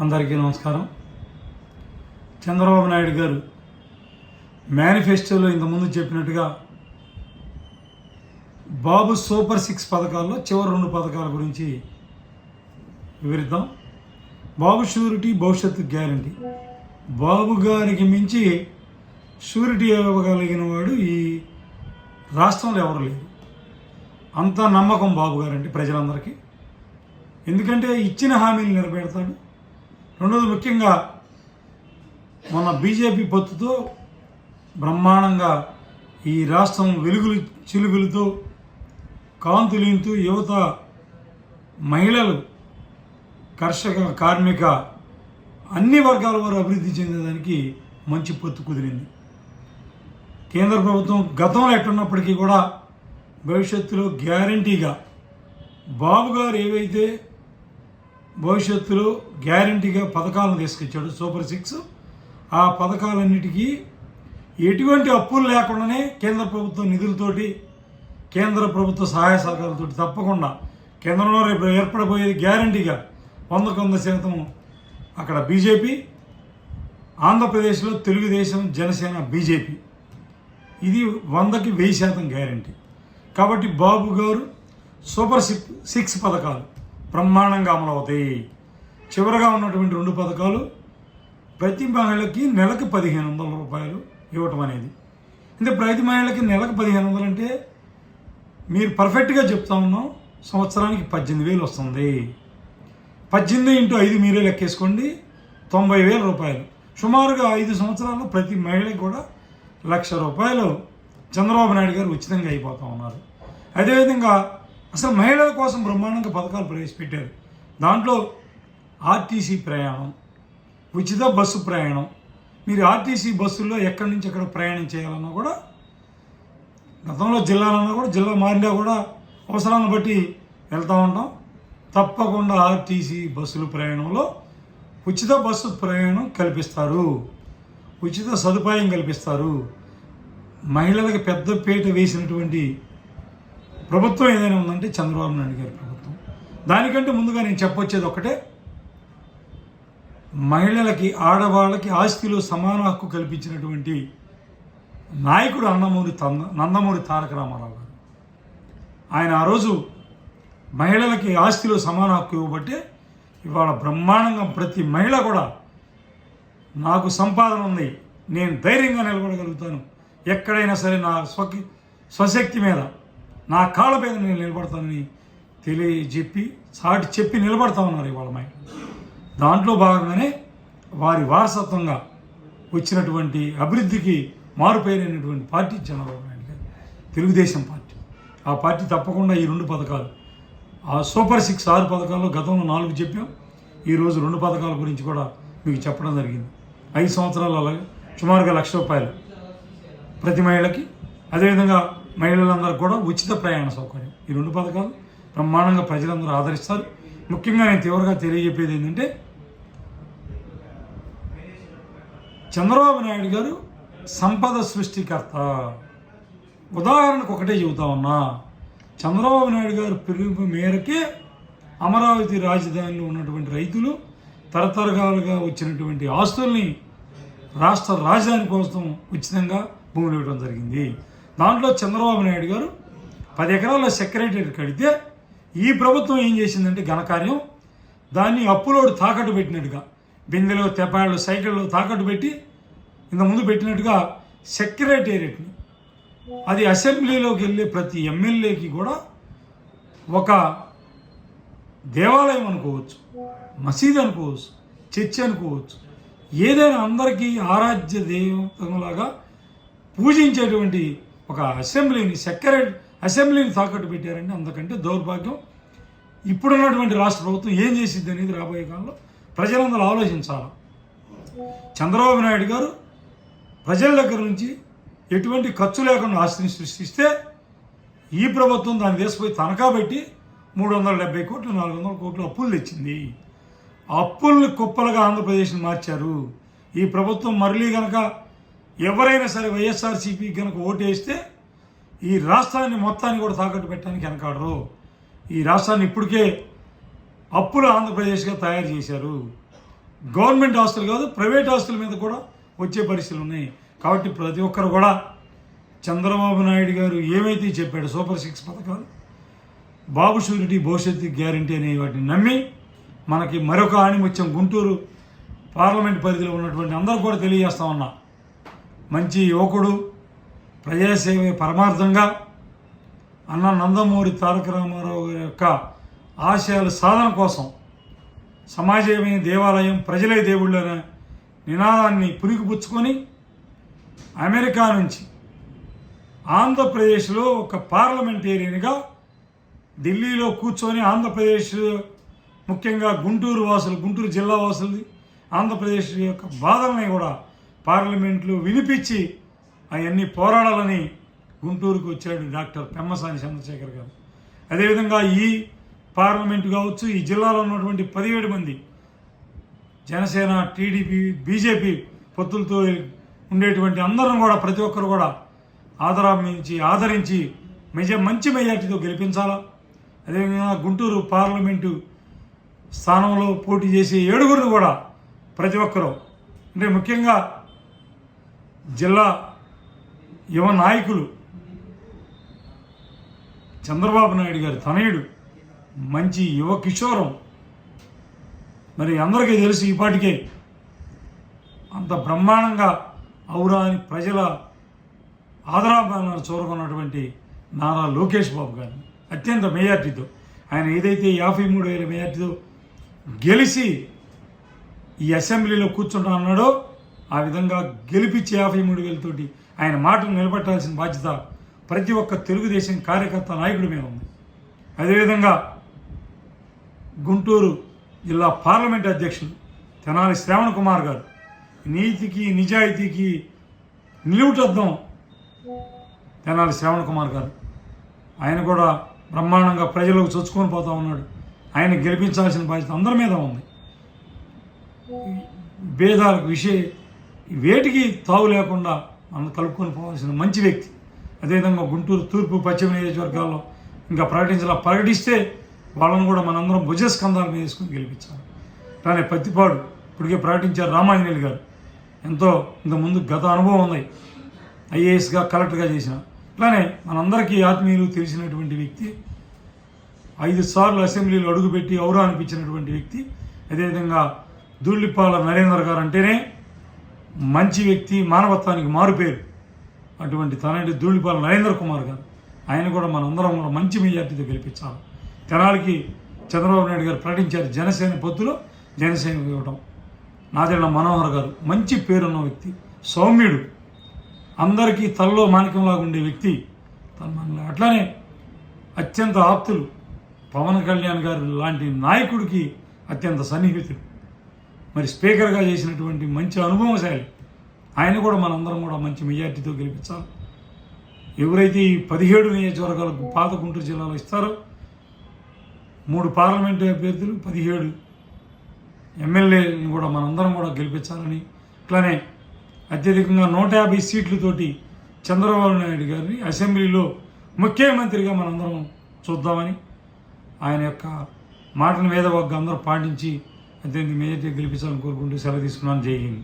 అందరికీ నమస్కారం. చంద్రబాబు నాయుడు గారు మేనిఫెస్టోలో ఇంతకుముందు చెప్పినట్టుగా బాబు సూపర్ సిక్స్ పథకాల్లో చివరి రెండు పథకాల గురించి వివరిద్దాం. బాబు షూరిటీ భవిష్యత్తు గ్యారంటీ. బాబు గారికి మించి షూరిటీ ఇవ్వగలిగిన వాడు ఈ రాష్ట్రంలో ఎవరు లేరు. అంత నమ్మకం బాబు గారంటే ప్రజలందరికీ. ఎందుకంటే ఇచ్చిన హామీలు నిలబెడతాడు రెండోది ముఖ్యంగా మన బీజేపీ పొత్తుతో బ్రహ్మాండంగా ఈ రాష్ట్రం వెలుగులు చిలుగులతో కాంతులింతూ యువత మహిళలు కర్షక కార్మిక అన్ని వర్గాల వారు అభివృద్ధి చెందేదానికి మంచి పొత్తు కుదిరింది. కేంద్ర ప్రభుత్వం గతంలో ఎట్టున్నప్పటికీ కూడా భవిష్యత్తులో గ్యారంటీగా బాబు గారు ఏవైతే భవిష్యత్తులో గ్యారంటీగా పథకాలను తీసుకొచ్చాడు సూపర్ సిక్స్. ఆ పథకాలన్నిటికీ ఎటువంటి అప్పులు లేకుండానే కేంద్ర ప్రభుత్వ నిధులతోటి కేంద్ర ప్రభుత్వ సహాయ సహకారాలతో తప్పకుండా కేంద్రంలో రేపు ఏర్పడబోయేది గ్యారంటీగా వందకు వంద శాతం అక్కడ బీజేపీ ఆంధ్రప్రదేశ్లో తెలుగుదేశం జనసేన బీజేపీ. ఇది వందకి వెయ్యి శాతం గ్యారంటీ. కాబట్టి బాబు గారు సూపర్ సిక్స్ పథకాలు బ్రహ్మాండంగా అమలవుతాయి. చివరగా ఉన్నటువంటి రెండు పథకాలు ప్రతి మహిళకి నెలకు పదిహేను వందల రూపాయలు ఇవ్వటం అనేది. అంటే ప్రతి మహిళకి నెలకు పదిహేను వందలు అంటే మీరు పర్ఫెక్ట్గా చెప్తా ఉన్నాం సంవత్సరానికి పద్దెనిమిది వేలు వస్తుంది. పద్దెనిమిది ఇంటూ ఐదు మీరే లెక్కేసుకోండి తొంభై వేల రూపాయలు. సుమారుగా ఐదు సంవత్సరాల్లో ప్రతి మహిళకి కూడా లక్ష రూపాయలు చంద్రబాబు నాయుడు గారు ఉచితంగా అయిపోతూ ఉన్నారు. అదేవిధంగా అసలు మహిళల కోసం బ్రహ్మాండంగా పథకాలు ప్రవేశపెట్టారు. దాంట్లో ఆర్టీసీ ప్రయాణం ఉచిత బస్సు ప్రయాణం. మీరు ఆర్టీసీ బస్సుల్లో ఎక్కడి నుంచి ఎక్కడ ప్రయాణం చేయాలన్నా కూడా గతంలో జిల్లాలన్నా కూడా జిల్లా మారినా కూడా అవసరాన్ని బట్టి వెళ్తూ ఉంటాం. తప్పకుండా ఆర్టీసీ బస్సుల ప్రయాణంలో ఉచిత బస్సు ప్రయాణం కల్పిస్తారు. ఉచిత సదుపాయం కల్పిస్తారు. మహిళలకు పెద్ద పీట వేసినటువంటి ప్రభుత్వం ఏదైనా ఉందంటే చంద్రబాబు నాయుడు గారి ప్రభుత్వం. దానికంటే ముందుగా నేను చెప్పొచ్చేది ఒకటే మహిళలకి ఆడవాళ్ళకి ఆస్తిలో సమాన హక్కు కల్పించినటువంటి నాయకుడు అన్నమూరి తంద నందమూరి తారక రామారావు గారు. ఆయన ఆ రోజు మహిళలకి ఆస్తిలో సమాన హక్కు ఇవ్వబట్టే ఇవాళ బ్రహ్మాండంగా ప్రతి మహిళ కూడా నాకు సంపాదన ఉంది నేను ధైర్యంగా నిలబడగలుగుతాను. ఎక్కడైనా సరే నా స్వకి స్వశక్తి మీద నా కాళ్ళ మీద నేను నిలబడతానని తెలియజెప్పి సాటి చెప్పి నిలబడతా ఉన్నారు ఇవాళ మహిళ దాంట్లో భాగంగానే వారి వారసత్వంగా వచ్చినటువంటి అభివృద్ధికి మారుపేరైనటువంటి పార్టీ చంద్రబాబు నాయుడు గారు తెలుగుదేశం పార్టీ. ఆ పార్టీ తప్పకుండా ఈ రెండు పథకాలు ఆ సూపర్ సిక్స్ ఆరు పథకాల్లో గతంలో నాలుగు చెప్పాం. ఈరోజు రెండు పథకాల గురించి కూడా మీకు చెప్పడం జరిగింది. ఐదు సంవత్సరాలు అలాగే సుమారుగా లక్ష రూపాయలు ప్రతి మహిళకి. అదేవిధంగా మహిళలందరూ కూడా ఉచిత ప్రయాణ సౌకర్యం. ఈ రెండు పథకాలు బ్రహ్మాండంగా ప్రజలందరూ ఆదరిస్తారు. ముఖ్యంగా నేను తీవ్రంగా తెలియజెప్పేది ఏంటంటే చంద్రబాబు నాయుడు గారు సంపద సృష్టికర్త. ఉదాహరణకు ఒకటే చెబుతా ఉన్నా చంద్రబాబు నాయుడు గారు పిలుపు మేరకే అమరావతి రాజధానిలో ఉన్నటువంటి రైతులు తరతరగాలుగా వచ్చినటువంటి ఆస్తుల్ని రాష్ట్ర రాజధాని కోసం ఉచితంగా భూములు ఇవ్వడం జరిగింది. దాంట్లో చంద్రబాబు నాయుడు గారు పది ఎకరాల సెక్రటరీ కడితే ఈ ప్రభుత్వం ఏం చేసిందంటే ఘనకార్యం దాన్ని అప్పులోడు తాకట్టు పెట్టినట్టుగా బిందెలు తెపాళ్ళు సైకిళ్ళు తాకట్టు పెట్టి ఇంత ముందు పెట్టినట్టుగా సెక్రటేరియట్ని అది అసెంబ్లీలోకి వెళ్ళే ప్రతి ఎమ్మెల్యేకి కూడా ఒక దేవాలయం అనుకోవచ్చు మసీద్ అనుకోవచ్చు చర్చ్ అనుకోవచ్చు ఏదైనా అందరికీ ఆరాధ్య దేవతలాగా పూజించేటువంటి ఒక అసెంబ్లీని సెక్రటరీ అసెంబ్లీని తాకట్టు పెట్టారంటే అందుకంటే దౌర్భాగ్యం. ఇప్పుడున్నటువంటి రాష్ట్ర ప్రభుత్వం ఏం చేసిద్ది అనేది రాబోయే కాలంలో ప్రజలందరూ ఆలోచించాలి? చంద్రబాబు నాయుడు గారు ప్రజల దగ్గర నుంచి ఎటువంటి ఖర్చు లేకుండా ఆస్తిని సృష్టిస్తే ఈ ప్రభుత్వం దాన్ని వేసిపోయి తనఖా పెట్టి మూడు వందల డెబ్బై కోట్లు నాలుగు వందల కోట్లు అప్పులు తెచ్చింది. ఆ అప్పుల్ని కుప్పలుగా ఆంధ్రప్రదేశ్ని మార్చారు. ఈ ప్రభుత్వం మరలీ కనుక ఎవరైనా సరే వైఎస్ఆర్సీపీ కనుక ఓటేస్తే ఈ రాష్ట్రాన్ని మొత్తాన్ని కూడా తాకట్టు పెట్టడానికి వెనకాడరు. ఈ రాష్ట్రాన్ని ఇప్పటికే అప్పులు ఆంధ్రప్రదేశ్గా తయారు చేశారు. గవర్నమెంట్ హాస్టల్ కాదు ప్రైవేట్ హాస్టల్ మీద కూడా వచ్చే పరిస్థితులు ఉన్నాయి. కాబట్టి ప్రతి ఒక్కరు కూడా చంద్రబాబు నాయుడు గారు ఏమైతే చెప్పాడు సూపర్ సిక్స్ పథకాలు బాబు షూరిటీ భవిష్యత్తు గ్యారంటీ అనే వాటిని నమ్మి మనకి మరొక ఆణిముత్యం గుంటూరు పార్లమెంట్ పరిధిలో ఉన్నటువంటి అందరూ కూడా తెలియజేస్తా ఉన్నా. మంచి యువకుడు ప్రజాసేవ పరమార్థంగా అన్న నందమూరి తారక రామారావు గారి యొక్క ఆశయాల సాధన కోసం సమాజమే దేవాలయం ప్రజలే దేవుళ్ళు అనే నినాదాన్ని పురికిపుచ్చుకొని అమెరికా నుంచి ఆంధ్రప్రదేశ్లో ఒక పార్లమెంటేరియన్గా ఢిల్లీలో కూర్చొని ఆంధ్రప్రదేశ్ ముఖ్యంగా గుంటూరు వాసులు గుంటూరు జిల్లా వాసులు ఆంధ్రప్రదేశ్ యొక్క బాధల్ని కూడా పార్లమెంట్లో వినిపించి అవన్నీ పోరాడాలని గుంటూరుకు వచ్చాడు డాక్టర్ పెమ్మసాని చంద్రశేఖర్ గారు. అదేవిధంగా ఈ పార్లమెంటు కావచ్చు ఈ జిల్లాలో ఉన్నటువంటి పదిహేడు మంది జనసేన టీడీపీ బీజేపీ పొత్తులతో ఉండేటువంటి అందరం కూడా ప్రతి ఒక్కరు కూడా ఆదరించి ఆదరించి మెజ మంచి మెజార్టీతో గెలిపించాలా? అదేవిధంగా గుంటూరు పార్లమెంటు స్థానంలో పోటీ చేసే ఏడుగురిని కూడా ప్రతి ఒక్కరూ అంటే ముఖ్యంగా జిల్లా యువ నాయకులు చంద్రబాబు నాయుడు గారి తనయుడు మంచి యువ కిషోరం. మరి అందరికీ తెలుసు ఇప్పటికే అంత బ్రహ్మాండంగా ఔరా అని ప్రజల ఆదరాభాలను చూరుకున్నటువంటి నారా లోకేష్ బాబు గారిని అత్యంత మెజార్టీతో ఆయన ఏదైతే యాభై మూడు వేల మెజార్టీతో గెలిచి ఈ అసెంబ్లీలో కూర్చుంటా అన్నాడో ఆ విధంగా గెలిపించి యాభై మూడు వేలతోటి ఆయన మాటను నిలబెట్టాల్సిన బాధ్యత ప్రతి ఒక్క తెలుగుదేశం కార్యకర్త నాయకుడి మీద ఉంది. అదేవిధంగా గుంటూరు జిల్లా పార్లమెంట్ అధ్యక్షులు తెనాలి శ్రావణ్ కుమార్ గారు నీతికి నిజాయితీకి నిలువుటద్దాం తెనాలి శ్రావణ్ కుమార్ గారు. ఆయన కూడా బ్రహ్మాండంగా ప్రజలకు చొచ్చుకొని పోతా ఉన్నాడు. ఆయన గెలిపించాల్సిన బాధ్యత అందరి మీద ఉంది. భేదాలకు విషయ వేటికి తావు లేకుండా మనం కలుపుకొని పోవాల్సిన మంచి వ్యక్తి. అదేవిధంగా గుంటూరు తూర్పు పశ్చిమ నియోజకవర్గాల్లో ఇంకా ప్రకటించాల ప్రకటిస్తే వాళ్ళను కూడా మనందరం భుజస్కంధాల మీద వేసుకుని గెలిపించాలి. కానీ పత్తిపాడు ఇప్పటికే ప్రకటించారు రామాంజనేయులు గారు. ఎంతో ఇంతకుముందు గత అనుభవం ఉంది. ఐఏఎస్గా కలెక్టర్గా చేసిన. ఇట్లానే మనందరికీ ఆత్మీయులు తెలిసినటువంటి వ్యక్తి ఐదు సార్లు అసెంబ్లీలో అడుగుపెట్టి ఔరా అనిపించినటువంటి వ్యక్తి అదేవిధంగా ధూళిపాల నరేందర్ గారు అంటేనే మంచి వ్యక్తి మానవత్వానికి మారుపేరు అటువంటి తనటి ధూళిపాల నరేంద్ర కుమార్ గారు. ఆయన కూడా మనందరం కూడా మంచి మెజార్టీతో గెలిపించాలి. తెనాలికి చంద్రబాబు నాయుడు గారు ప్రకటించారు జనసేన పొత్తులో. జనసేన ఇవ్వడం నాదెళ్ళ మనోహర్ గారు మంచి పేరున్న వ్యక్తి సౌమ్యుడు. అందరికీ తలలో మాణికంలాగా ఉండే వ్యక్తి. తన అట్లానే అత్యంత ఆప్తులు. పవన్ కళ్యాణ్ గారు లాంటి నాయకుడికి అత్యంత సన్నిహితుడు. మరి స్పీకర్గా చేసినటువంటి మంచి అనుభవశాలి ఆయన కూడా మనందరం కూడా మంచి మెజార్టీతో గెలిపించాలి. ఎవరైతే ఈ పదిహేడు నియోజకవర్గాలకు పాత గుంటూరు జిల్లాలో ఇస్తారో మూడు పార్లమెంటు అభ్యర్థులు పదిహేడు ఎమ్మెల్యేలను కూడా మనందరం కూడా గెలిపించాలని ఇట్లానే అత్యధికంగా నూట యాభై సీట్లతోటి చంద్రబాబు నాయుడు గారిని అసెంబ్లీలో ముఖ్యమంత్రిగా మనందరం చూద్దామని ఆయన యొక్క మాటను వేదవాగ్గా అందరూ పాటించి అంతే మేజర్ గెలిపించాలని కోరుకుంటూ సెలవు తీసుకున్నాను. జై హింద్.